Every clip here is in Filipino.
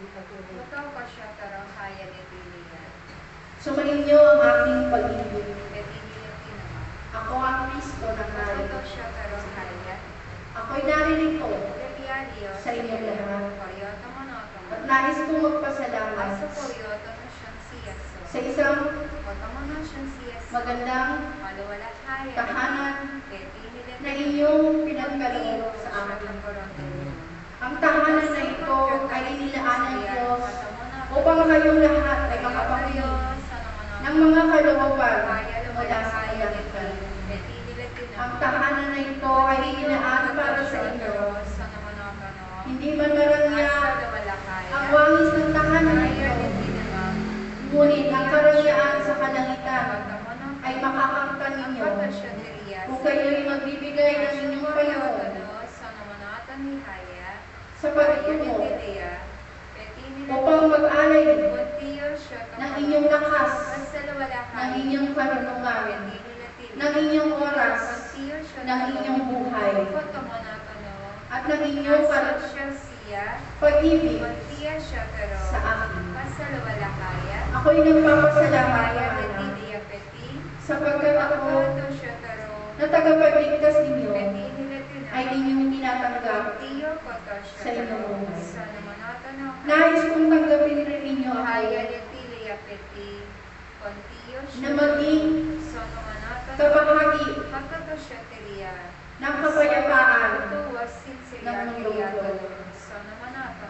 Ikaw ka siya taro kaya ni Pilihan. Sumayin niyo ang aking pag-ibig. Betiliya tinama. Ako ang Kristo ng Ikaw narin. siya taro kaya. Ako'y naririto Rebialio. Sa inyong lahat. At nais kong magpasalamat na sa isang na magandang kaya. tahanan na inyong pinagkaloob sa akin. Ang tahanan na ito ay upang kayong lahat ay makapakinggan ng mga kalooban mula sa kalangitan. Ang tahanan na ito ay inilaan para sa inyo. Hindi man marangya ang wangis ng tahanan na ito, ngunit ang karangyaan sa kalangitan ay makakamtan ninyo kung kayo'y magbibigay ng inyong panahon sa pagtungo upang mag-alay ng inyong lakas, ng inyong karunungan, ng inyong oras, ng inyong buhay, at ng inyong pag-ibig sa akin. Ako'y nagpapasalamat sapagkat ako na tagapagligtas ninyo ay inyong tinatanggap sa inyong buhay. Nais kong tanggapin rin ninyo ako na maging kabahagi ng kapayapaan ng mundo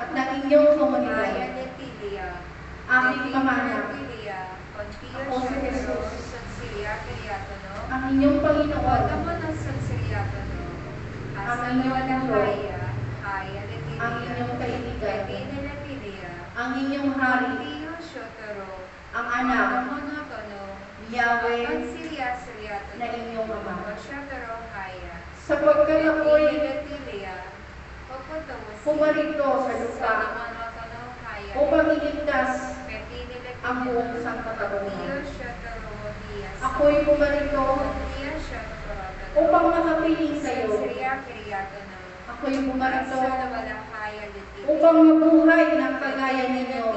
at ng inyong komunidad. Aking pamana, ako. Si Jesus, ang inyong Panginoon, ang inyong mundo, ang inyong kaibigan, ang inyong hari, ang anak, Yahweh, na inyong ama. Sapagkat ako'y pumarito sa lupa. upang iligtas ang buong sangkatauhan. Ako'y pumarito upang makapiling sa iyo. Ako'y pumarito upang mabuhay ng kagaya ninyo.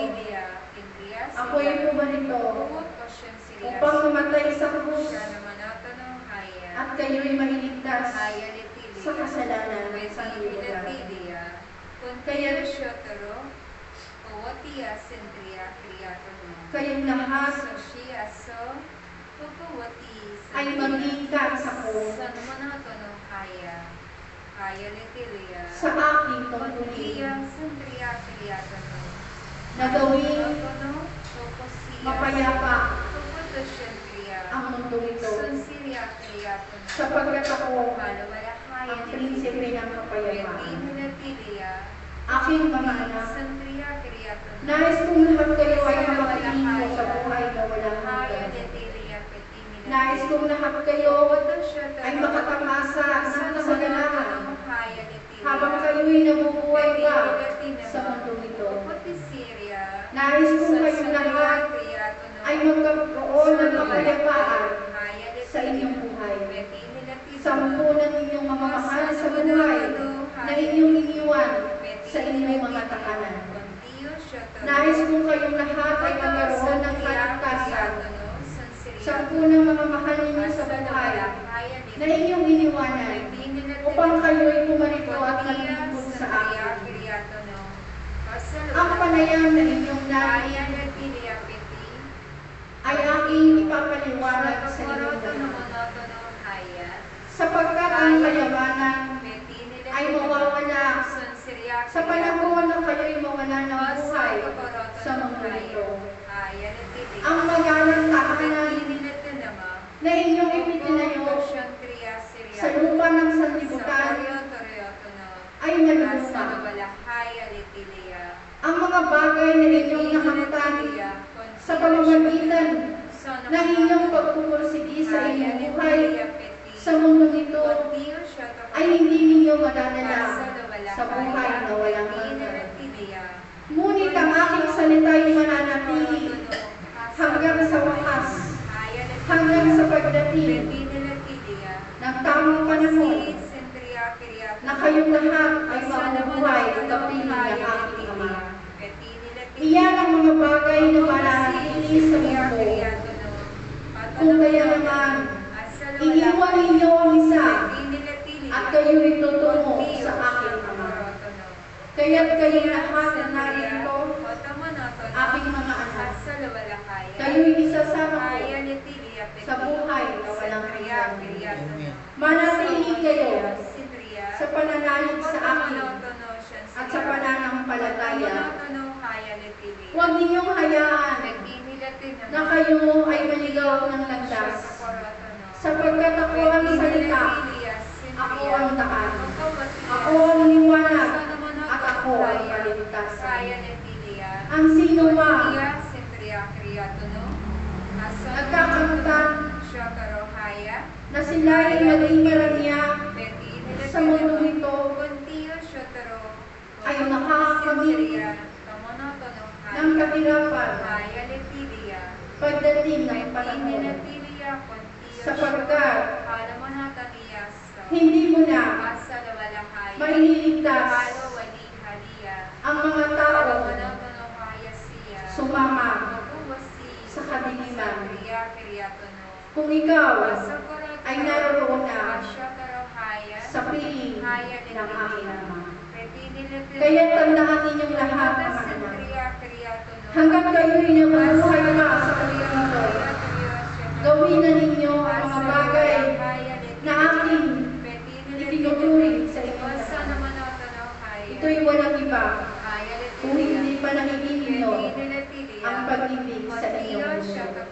Ako'y pumarito upang mamatay sa krus. At kayo'y mailigtas sa kasalanan. Sa libutan. Kaya. Kayong lahat ay magingkan sa ko Sa namanotono kaya, kaya nitilia. sa aking tungkulin na gawing mapayapa ang mundo ito. Sapagkat ako ang prinsipe ng kapayapaan. Aking mga anak, nais kong lahat kayo ay makapiling ko sa buhay na walang Kaya hanggan. nitilia Petimina. Nais kong lahat kayo. Ay makatamasa. Ng kasaganahan habang kayo'y nabubuhay pa sa mundo ito. Nais kong kayong lahat ay magkaroon ng kapayapaan sa inyong buhay. Sampunan ninyong mga mahal sa buhay na inyong iniwan sa inyong mga takanan. Nais kong kayong lahat ay magkaroon ng kaligtasan sa unang mga mahal ninyo sa buhay na inyong iniwanan upang kayo'y pumarito at nalilingkod sa akin. Ang panayam na inyong nariyan ay aking ipapaliwanag sa inyong lahat. Sapagkat ang kayamanan ay mawawala sa panahon na kayo'y mawala ng buhay sa mundo ito. Ang tahanan na inyong ipitinayo sa lupa ng sanlibutan ay naluluma. Ang mga bagay na inyong nakamtan sa pamamagitan ng inyong pagpupursigi sa inyong buhay sa mundo ito ay hindi ninyo madadala sa buhay na walang hanggan. Ngunit ang aking salita'y mananatili hanggang sa wakas, Betty Delatidia, ng tamang panahon, Sentria Piriata, na kayong lahat ay mabubuhay at kapiling ng aking Ama. Iyan ang mga bagay na mananatili sa mundo. Kung kaya naman, iiwan ninyo ang isa at kayo ito tungo sa aking Ama. Kaya't kayo lahat na narito, aking mga anak, kayo'y isasama ko sa buhay na walang hanggan. Manatili kayo sa pananalig sa akin at sa pananampalataya. Huwag ninyong hayaan na kayo ay maligaw ng landas. Sapagkat ako ang salita, ako ang daan, ako ang liwanag, at ako ang kaligtasan. Ang sino man nagkakamutan na sila ay maging karamiya sa mundo ito ay nakakakamit ng kahirapan pagdating ng panahon. Sapagkat hindi mo na maililigtas ang mga tao sumama sa kadiliman. Kung ikaw ay naroon na sa piling ng aking ama. Kaya tandaan ninyong lahat mga anak. Hanggat kayo'y nabubuhay pa sa mundo, gawin na ninyo ang mga bagay na aking itinuturing sa inyo lahat. Ito'y walang iba kung hindi pa nakikinig ang pag-ibig sa inyong mundo.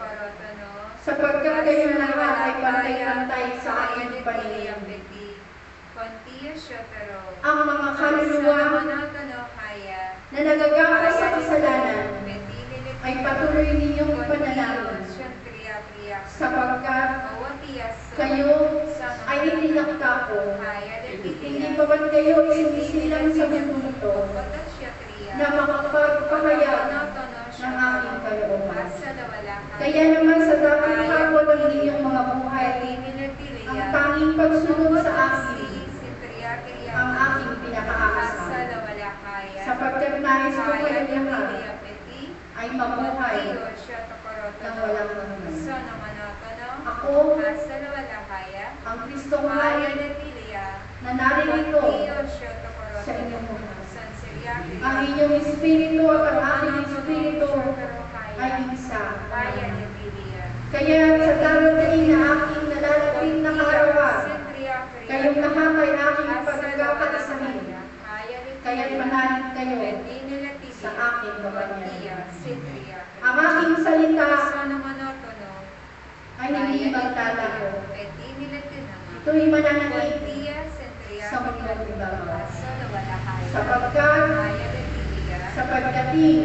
Sapagkat kayo lahat ay pantay-pantay sa aking paningin. Ang mga kaluluwa na nagagawa sa kasalanan ay patuloy ninyong ipanalangin sapagkat kayo ay itinakda ko. Hindi pa ba't kayo sinisilang sa mundo na makapagpahayag ng aking kalooban. Kaya naman sa dapat hapon ng inyong mga buhay, ang tanging pagsunod sa akin ang aking pinakaasahan. Sapagkat nais ko kayo lahat ay mabuhay ng walang hanggan. Ako, ang Kristong na naririto sa inyong buhay. Ang inyong espiritu at ang aking espiritu ay isa. Kaya sa darating na aking nalalapit na kaarawan, kayong lahat ay aking pagkakatasahin. Kaya't manalig kayo sa aking kapangyarihan. Ang aking salita ay hindi magtatago. Ito'y mananalig sa mundong ibabaw. Sapagkat sa pagdating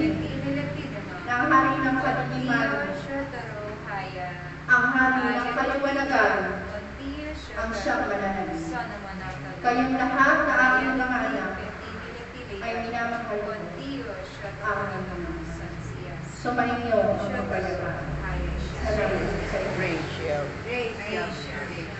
ng hari ng kadiliman, ang hari ng kaliwanagan, ang siyang mananalig. Kayong lahat na aking mga anak. Ay minamahal ko. Aking mga. Sumainyo ang pagpalaban. Salamat sa inyo. Rachel. Rachel.